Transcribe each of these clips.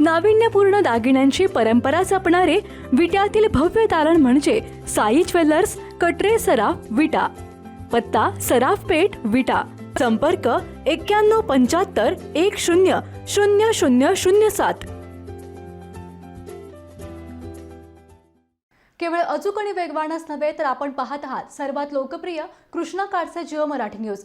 नाविन्यपूर्ण दागिन्यांची परंपरा जपणारे विट्यातील भव्य तारण म्हणजे साई ज्वेलर्स कटरे सराफ विटा. पत्ता सराफ पेठ विटा. संपर्क एक्क्याण्णव पंच्याहत्तर एक शून्य शून्य शून्य शून्य सात. केवळ अचूक आणि वेगवानच नव्हे तर आपण पाहत आहात सर्वात लोकप्रिय कृष्णा काळचे जिओ मराठी न्यूज.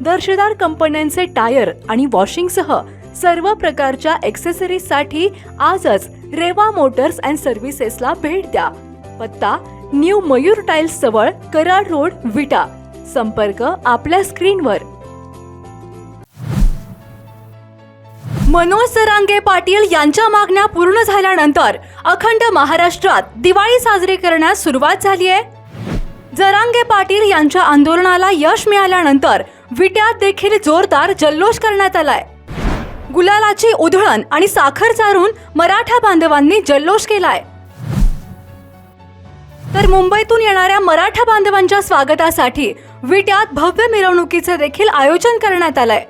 दर्जेदार कंपन्यांचे टायर आणि वॉशिंगसह सर्व प्रकारच्या एक्सेसरीजसाठी आजच रेवा मोटर्स अँड सर्व्हिसेसला भेट द्या. पत्ता न्यू मयूर टाइल्स जवळ कराड रोड विटा. संपर्क आपल्या स्क्रीनवर. मनोज सरांगे पाटील यांच्या मागण्या पूर्ण झाल्यानंतर अखंड महाराष्ट्रात दिवाळी साजरी करण्यास सुरुवात झाली आहे जरांगे पाटील यांच्या आंदोलनाला यश मिळाल्यानंतर विट्यात देखील जोरदार जल्लोष करण्यात आलाय. गुलालाची उधळण आणि साखर चारून मराठा बांधवांनी जल्लोष केलाय. तर मुंबईतून येणाऱ्या मराठा बांधवांच्या स्वागतासाठी विट्यात भव्य मिरवणुकीचे देखील आयोजन करण्यात आलंय.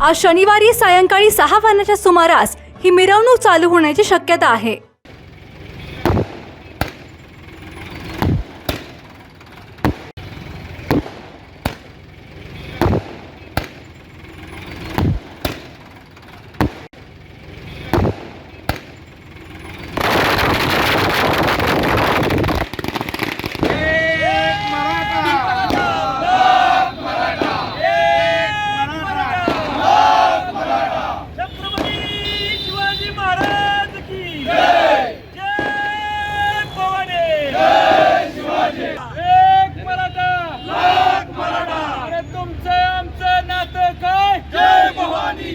आज शनिवारी सायंकाळी सहा वाजण्याच्या सुमारास ही मिरवणूक चालू होण्याची शक्यता आहे छत्रपती शिवाजी महाराज की जय जय भवानी जय शिवाजी एक मराठा लाख मराठा अरे तुमचं आमचं नातं काय जय भवानी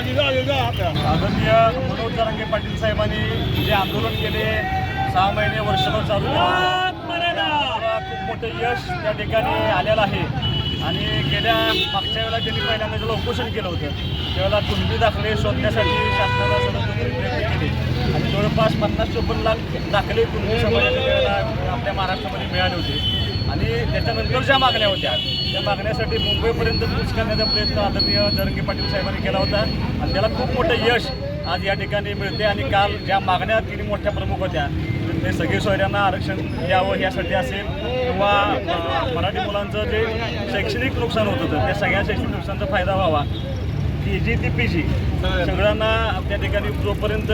आदरणीय मनोज जरांगे पाटील साहेबांनी जे आंदोलन केले सहा महिने वर्षभर चालू खूप मोठं यश त्या ठिकाणी आलेलं आहे. आणि गेल्या मागच्या वेळेला त्यांनी पहिल्यांदा त्याला उपोषण केलं होतं त्यावेळेला कुणबी दाखले शोधण्यासाठी शासनाला प्रयत्न केले. आणि जवळपास पन्नास चोपन्न लाख दाखले कुणबी समाजाच्या वेळेला आपल्या महाराष्ट्रामध्ये मिळाले होते. आणि त्याच्यानंतर ज्या मागण्या होत्या त्या मागण्यासाठी मुंबईपर्यंत पूच करण्याचा प्रयत्न आदरणीय जरंगे पाटील साहेबांनी केला होता. आणि त्याला खूप मोठं यश आज या ठिकाणी मिळते आणि काल ज्या मागण्या तिन्ही मोठ्या प्रमुख होत्या ते सगळे सोयऱ्यांना आरक्षण द्यावं यासाठी असेल किंवा मराठी मुलांचं जे शैक्षणिक नुकसान होत होतं त्या सगळ्या शैक्षणिक नुकसानचा फायदा व्हावा. पी जी ते पी जी सगळ्यांना त्या ठिकाणी जोपर्यंत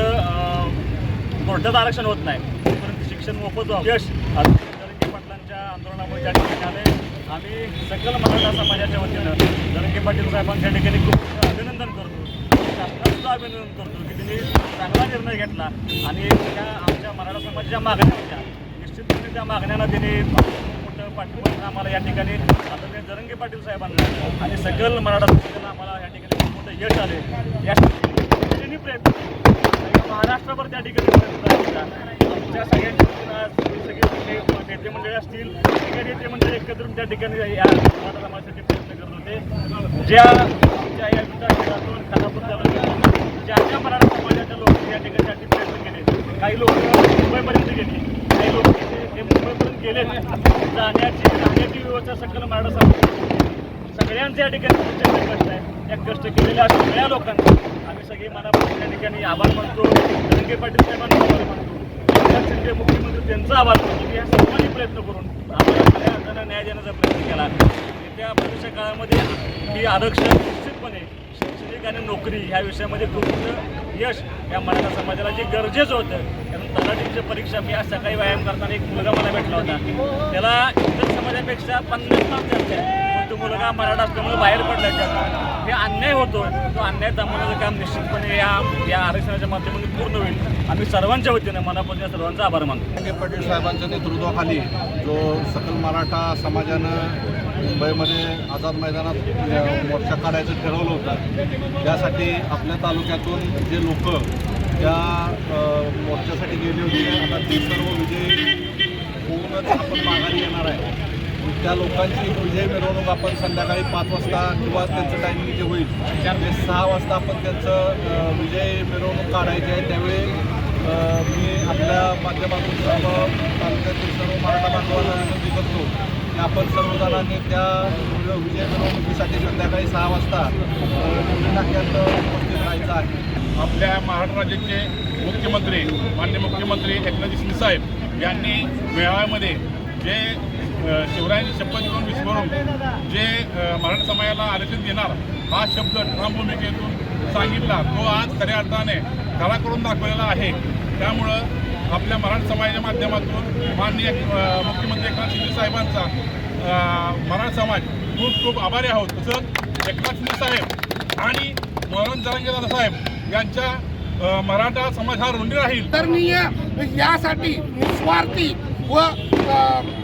कोर्टात आरक्षण होत नाही तोपर्यंत शिक्षण मोफत व्हावं. यश आज पाटलांच्या आंदोलनामुळे त्या ठिकाणी आले आम्ही सकल मराठा समाजाच्या वतीनं जरंगे पाटील साहेबांच्या ठिकाणी खूप अभिनंदन करतो. शासनाचं अभिनंदन करतो की त्यांनी चांगला निर्णय घेतला आणि त्या आमच्या मराठा समाजाच्या मागण्या होत्या. निश्चितपणे त्या मागण्यांना त्यांनी पाठिंबा आम्हाला या ठिकाणी आदरणीय जरंगे पाटील साहेबांना आणि सकल मराठा समाजाला आम्हाला या ठिकाणी खूप मोठं यश आले. यासाठी प्रयत्न महाराष्ट्रभर त्या ठिकाणी प्रयत्न आमच्या सगळ्यांच्या सगळे सगळे नेते मंडळी असतील सगळे नेते मंडळी एकत्र त्या ठिकाणी या मराठा समाजासाठी प्रयत्न करत होते ज्या आमच्या या विटा खानापूर तालुक्यातून ज्या ज्या मराठा समाजाच्या लोक या ठिकाणी प्रयत्न केले काही लोक मुंबईपर्यंत गेले काही लोक ते मुंबईपर्यंत गेले जाण्याची राहण्याची व्यवस्था सकल मराठा समाज सगळ्यांचे या ठिकाणी प्रचंड कष्ट आहे या कष्ट केलेल्या सगळ्या लोकांना आम्ही सगळे मनापासून या ठिकाणी आभार मानतो. रंगे पाटील साहेबांना आभार मानतो. एकनाथ शिंदे मुख्यमंत्री त्यांचा आभार मानतो की या सर्वांनी प्रयत्न करून आपल्या खऱ्या अर्थानं न्याय देण्याचा प्रयत्न केला. येत्या भविष्य काळामध्ये ही आरक्षण निश्चितपणे शैक्षणिक आणि नोकरी ह्या विषयामध्ये खूप यश या मराठा समाजाला जे गरजेचं होतं कारण तलाठीची परीक्षा मी आज सकाळी व्यायाम करताना एक मुलगा मला भेटला होता. त्याला इतर समाजापेक्षा पन्नास लाख जास्त आहे. तो मुलगा मराठा असल्यामुळे बाहेर पडला हे अन्याय होतो तो अन्याय थांबवण्याचं काम निश्चितपणे या या आरक्षणाच्या माध्यमातून पूर्ण होईल. आम्ही सर्वांच्या वतीने मनापासून सर्वांचा आभार मानतो. रंगे पाटील साहेबांच्या नेतृत्वाखाली जो सकल मराठा समाजानं मुंबईमध्ये आझाद मैदानात मोर्चा काढायचं ठरवलं होतं त्यासाठी आपल्या तालुक्यातून जे लोक त्या मोर्चासाठी गेले होते आता ते सर्व विजयी होऊनच आपण माघारी येणार आहे. त्या लोकांची विजय मिरवणूक आपण संध्याकाळी पाच वाजता किंवा त्यांचं टायमिंग जे होईल ते सहा वाजता आपण त्यांचं विजय मिरवणूक काढायची आहे त्यावेळी माध्यमातून सर्व तालुक्यातील सर्व मराठा बांधवांना विनंती करतो की आपण सर्वजणांनी त्या विजय मिरवणुकीसाठी संध्याकाळी सहा वाजता अ, नाक्यात उपस्थित राहायचं आहे. आपल्या महाराष्ट्र राज्याचे मुख्यमंत्री मान्य मुख्यमंत्री एकनाथ शिंदे साहेब यांनी मेळाव्यामध्ये जे शिवरायांनी शिवरायांची शपथ घेऊन विस्मरून जे मराठा समाजाला आरक्षण देणार हा शब्द ठाम भूमिकेतून सांगितला. तो आज खऱ्या अर्थाने खरा करून दाखवलेला आहे. त्यामुळं आपल्या मराठा समाजाच्या माध्यमातून माननीय मुख्यमंत्री एकनाथ शिंदे साहेबांचा मराठ मराठा समाज खूप खूप आभारी आहोत. तसंच एकनाथ शिंदे साहेब आणि मोहन जरांगेदादा साहेब यांच्या मराठा समाज हा रुंदी राहील. आदरणीय यासाठी निस्वार्थी व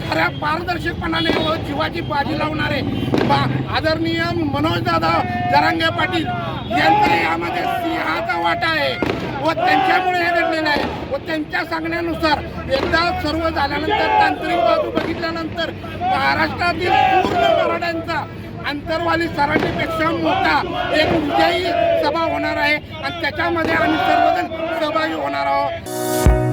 खऱ्या पारदर्शकपणाने व जीवाची बाजी लावणारे बा आदरणीय मनोजदादा जरांगे पाटील यांचा यामध्ये सिंहाचा वाटा आहे. व त्यांच्यामुळे हे घडलेलं आहे. व त्यांच्या सांगण्यानुसार एकदा सर्व झाल्यानंतर तांत्रिक बाजू बघितल्यानंतर महाराष्ट्रातील पूर्ण मराठ्यांचा अंतरवाली सराठीपेक्षा मोठा एक विजयी सभा होणार आहे. आणि त्याच्यामध्ये आम्ही सर्वजण सहभागी होणार आहोत.